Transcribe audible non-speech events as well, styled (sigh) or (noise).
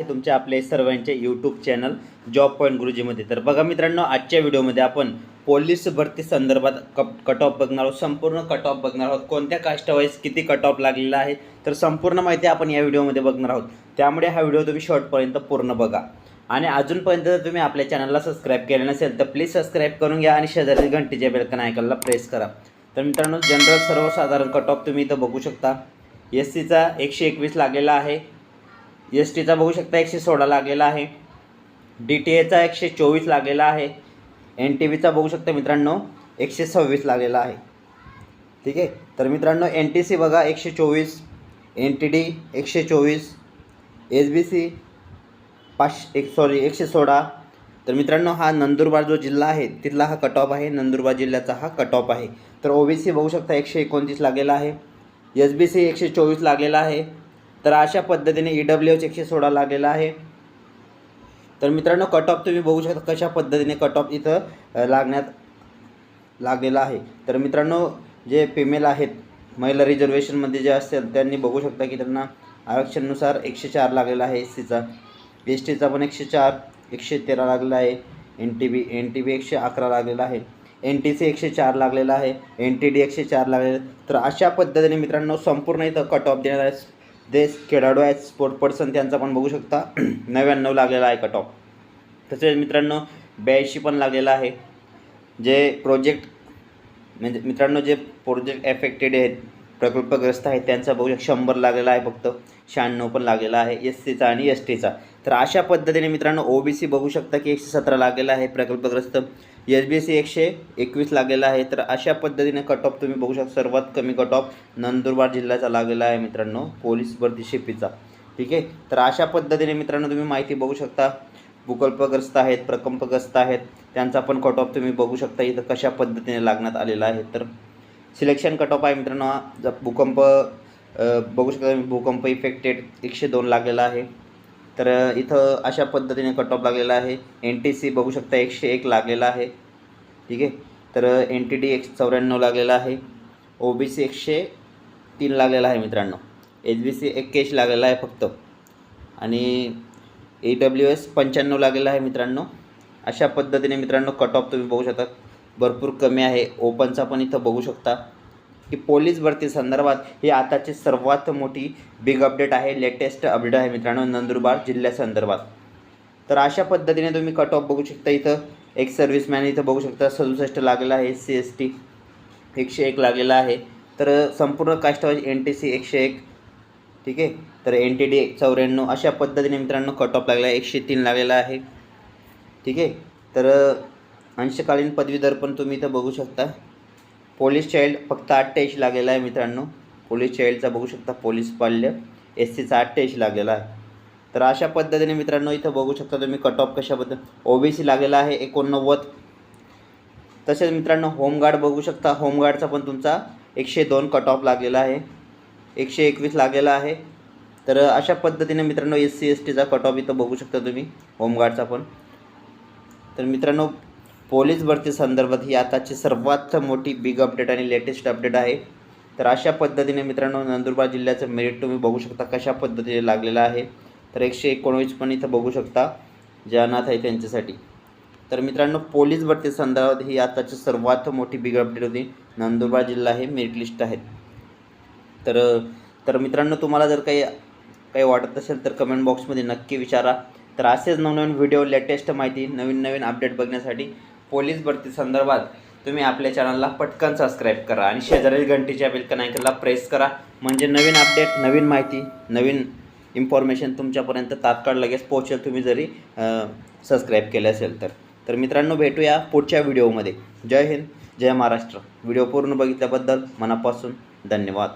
हे तुमचे आपले सर्वांचे यूट्यूब चॅनल जॉब पॉईंट गुरुजीमध्ये तर बघा मित्रांनो आजच्या व्हिडिओमध्ये आपण पोलीस भरती संदर्भात कप कट ऑफ बघणार आहोत. संपूर्ण कट ऑफ बघणार आहोत. कोणत्या कास्टवाईज किती कट ऑफ लागलेला आहे तर संपूर्ण माहिती आपण या व्हिडिओमध्ये बघणार आहोत. त्यामुळे हा व्हिडिओ तुम्ही शॉर्टपर्यंत पूर्ण बघा. आणि अजूनपर्यंत जर तुम्ही आपल्या चॅनलला सबस्क्राईब केलं नसेल तर प्लीज सबस्क्राईब करून घ्या आणि शेजारी घंटीच्या बेलकन आयकॉनला प्रेस करा. तर मित्रांनो जनरल सर्वसाधारण कट ऑफ तुम्ही इथं बघू शकता. एस सीचा एकशे एकवीस लागलेला आहे. एस टीचा बघू शकता एकशे सोळा लागलेला आहे. डी टी एचा एकशे चोवीस लागलेला आहे. एन टी व्हीचा बघू शकता मित्रांनो एकशे सव्वीस लागलेला आहे. ठीक आहे? तर मित्रांनो एन टी सी बघा एकशे चोवीस एन टी डी एकशे चोवीस एस बी सी पाच एक सॉरी एकशे सोळा. तर मित्रांनो हा नंदुरबार जो जिल्हा आहे तिथला हा कट ऑफ आहे. नंदुरबार जिल्ह्याचा हा कट ऑफ आहे. तर ओ बी सी बघू शकता एकशे एकोणतीस लागलेला आहे. एस बी सी एकशे चोवीस लागलेला आहे. तर अशा पद्धतीने ई डब्ल्यू एच एकशे सोळा लागलेला आहे. तर मित्रांनो कट ऑफ तुम्ही बघू शकता कशा पद्धतीने कट ऑफ इथं लागण्यात लागलेला आहे. तर मित्रांनो जे फिमेल आहेत महिला रिझर्वेशनमध्ये जे असतील त्यांनी बघू शकता की त्यांना आरक्षणनुसार एकशे चार लागलेला आहे एस सीचा एस टीचा पण एकशे चार एकशे तेरा लागलेला आहे. N T B N T B एकशे अकरा लागलेला आहे. एन टी सी एकशे चार लागलेला आहे. एन टी डी एकशे चार लागलेला आहे. तर अशा पद्धतीने मित्रांनो संपूर्ण इथं कट ऑफ देणार आहे. देश खेळाडू आहेत. स्पोर्ट पर्सन त्यांचा पण बघू शकता. (clears throat) नव्याण्णव लागलेला आहे कट ऑफ तसेच मित्रांनो ब्याऐंशी पण लागलेला आहे. जे प्रोजेक्ट म्हणजे मित्रांनो जे प्रोजेक्ट एफेक्टेड आहेत प्रकल्पग्रस्त आहेत त्यांचा बघू शकता. शंभर लागलेला आहे फक्त. शहाण्णव पण लागलेला आहे. एस सीचा आणि एस टीचा तर अशा पद्धतीने मित्रांनो ओ बी सी बघू शकता की एकशे सतरा लागलेला आहे प्रकल्पग्रस्त. एस बी सी एकशे एकवीस लागलेला आहे. तर अशा पद्धतीने कट ऑफ तुम्ही बघू शकता सर्वात कमी कट ऑफ नंदुरबार जिल्ह्याचा लागलेला आहे मित्रांनो पोलीस भरती शिपीचा ठीक आहे? तर अशा पद्धतीने मित्रांनो तुम्ही माहिती बघू शकता. भूकल्पग्रस्त आहेत प्रकल्पग्रस्त आहेत. त्यांचा पण कट ऑफ तुम्ही बघू शकता इथं कशा पद्धतीने लागण्यात आलेला आहे. तर सिलेक्शन कट ऑफ आहे मित्रांनो भूकंप बघू शकता तुम्ही भूकंप इफेक्टेड एकशे दोन लागलेला आहे. तर इथं अशा पद्धतीने कट ऑफ लागलेला आहे. एन टी सी बघू शकता एकशे एक लागलेला आहे. ठीक आहे? तर एन टी डी एक चौऱ्याण्णव लागलेला आहे. ओ बी सी एकशे तीन लागलेला आहे मित्रांनो. एच बी सी एक्क्याऐंशी लागलेला आहे फक्त. आणि ए डब्ल्यू एस पंच्याण्णव लागलेला आहे मित्रांनो. अशा पद्धतीने मित्रांनो कट ऑफ तुम्ही बघू शकता. भरपूर कमी आहे. ओपनचा पण इथं बघू शकता. की पोलीस भरती संदर्भात ही आताची सर्वात मोठी बिग अपडेट आहे. लेटेस्ट अपडेट आहे मित्रांनो नंदुरबार जिल्ह्यासंदर्भात तर अशा पद्धतीने तुम्ही कट ऑफ बघू शकता इथं. एक सर्व्हिसमॅन इथं बघू शकता. सदुसष्ट लागलेला आहे. एस सी एस टी एकशे एक लागलेला आहे. तर संपूर्ण कास्टवाईज एन टी सी एकशे एक. ठीक आहे? तर एन टी डी चौऱ्याण्णव अशा पद्धतीने मित्रांनो कट ऑफ लागला आहे. एकशे तीन लागलेला आहे. ठीक आहे? तर अंशकालीन पदवीधर पण तुम्ही इथं बघू शकता. पोलीस चाइल्ड फक्त अठ्ठ्याऐंशी लागलेला आहे मित्रांनो. पोलीस चाइल्डचा बघू शकता पोलीस पाल्य एस सीचा अठ्ठ्याऐंशी लागलेला आहे. तर अशा पद्धतीने मित्रांनो इथं बघू शकता तुम्ही कट ऑफ कशाबद्दल. ओ बी सी लागलेला आहे एकोणनव्वद. तसेच मित्रांनो होमगार्ड बघू शकता. होमगार्डचा पण तुमचा एकशे दोन कट ऑफ लागलेला आहे. एकशे एकवीस लागलेला आहे. तर अशा पद्धतीने मित्रांनो एस सी एस टीचा कट ऑफ इथं बघू शकता तुम्ही. होमगार्डचा पण. तर मित्रांनो पोलीस भरती संदर्भात ही आताची सर्वात मोठी बिग अपडेट आणि लेटेस्ट अपडेट आहे. तर अशा पद्धतीने मित्रांनो नंदुरबार जिल्ह्याचं मेरिट तुम्ही बघू शकता कशा पद्धतीने लागलेलं आहे. तर एकशे एकोणवीस पण इथं बघू शकता जे अनाथ आहे त्यांच्यासाठी. तर मित्रांनो पोलीस भरती संदर्भात ही आताची सर्वात मोठी बिग अपडेट होती. नंदुरबार जिल्हा हे मेरिट लिस्ट आहेत. तर तर मित्रांनो तुम्हाला जर काही काही वाटत असेल तर कमेंट बॉक्समध्ये नक्की विचारा. तर असेच नवनवीन व्हिडिओ लेटेस्ट माहिती नवीन नवीन अपडेट बघण्यासाठी पोलीस भरती संदर्भात तुम्ही आपल्या चॅनलला पटकन सबस्क्राईब करा आणि शेजारील घंटीच्या बेलकन आयकनला प्रेस करा. म्हणजे नवीन अपडेट नवीन माहिती नवीन इन्फॉर्मेशन तुमच्यापर्यंत तात्काळ लगेच पोहोचेल तुम्ही जरी सबस्क्राईब केले असेल तर. तर मित्रांनो भेटूया पुढच्या व्हिडिओमध्ये जय हिंद जय महाराष्ट्र. व्हिडिओ पूर्ण बघितल्याबद्दल मनापासून धन्यवाद.